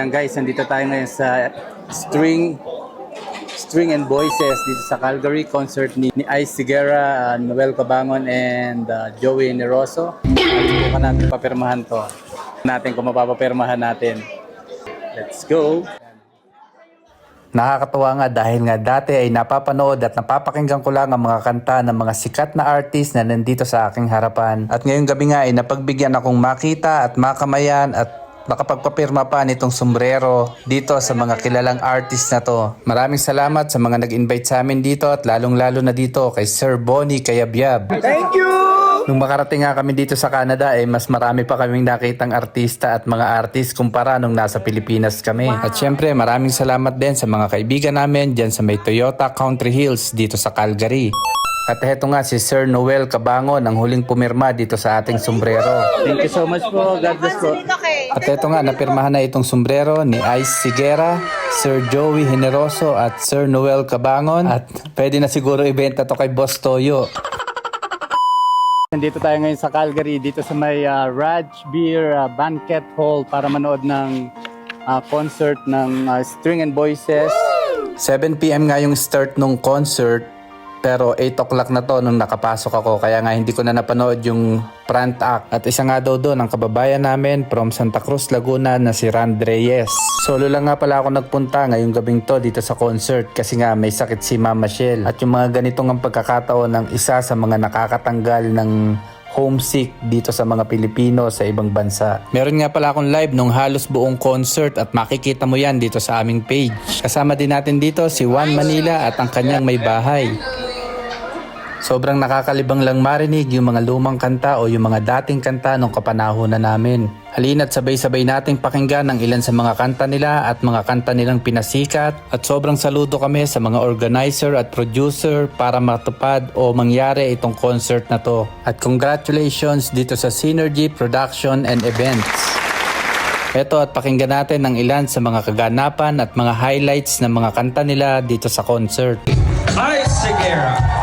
Ayan guys, nandito tayo ngayon sa String String and Voices dito sa Calgary concert ni, ni Ice Sigera, uh, Noel Cabangon and uh, Joey Neroso. Subukan natin papirmahan to. Natin kung mapapapirmahan natin. Let's go! Nakakatuwa nga dahil nga dati ay napapanood at napapakinggan ko lang ang mga kanta ng mga sikat na artist na nandito sa aking harapan. At ngayong gabi nga ay napagbigyan akong makita at makamayan at makapagpapirma pa nitong sombrero dito sa mga kilalang artist na to. Maraming salamat sa mga nag-invite sa amin dito at lalong-lalo na dito kay Sir Bonnie Kayabyab. Thank you! Nung makarating nga kami dito sa Canada, eh, mas marami pa kaming nakitang artista at mga artist kumpara nung nasa Pilipinas kami. At syempre, maraming salamat din sa mga kaibigan namin dyan sa may Toyota Country Hills dito sa Calgary. At heto nga si Sir Noel Cabangon ang huling pumirma dito sa ating sombrero. Thank you so much po. God bless po. At heto nga, napirmahan na itong sombrero ni Ice Sigera, Sir Joey Generoso at Sir Noel Cabangon. At pwede na siguro ibenta to kay Boss Toyo. Nandito tayo ngayon sa Calgary, dito sa may uh, Raj Beer uh, Banquet Hall para manood ng uh, concert ng uh, String and Voices. 7pm nga yung start nung concert, pero 8 o'clock na to nung nakapasok ako, kaya nga hindi ko na napanood yung front act. At isa nga daw doon ang kababayan namin from Santa Cruz, Laguna na si Rand Reyes. Solo lang nga pala ako nagpunta ngayong gabing to dito sa concert kasi nga may sakit si Mama Shell. At yung mga ganitong ang pagkakataon ng isa sa mga nakakatanggal ng homesick dito sa mga Pilipino sa ibang bansa. Meron nga pala akong live nung halos buong concert at makikita mo yan dito sa aming page. Kasama din natin dito si Juan Manila at ang kanyang may bahay. Sobrang nakakalibang lang marinig yung mga lumang kanta o yung mga dating kanta nung kapanahonan namin. Halina't sabay-sabay nating pakinggan ang ilan sa mga kanta nila at mga kanta nilang pinasikat at sobrang saludo kami sa mga organizer at producer para matupad o mangyari itong concert na to. At congratulations dito sa Synergy Production and Events. Ito at pakinggan natin ang ilan sa mga kaganapan at mga highlights ng mga kanta nila dito sa concert. Ice Segura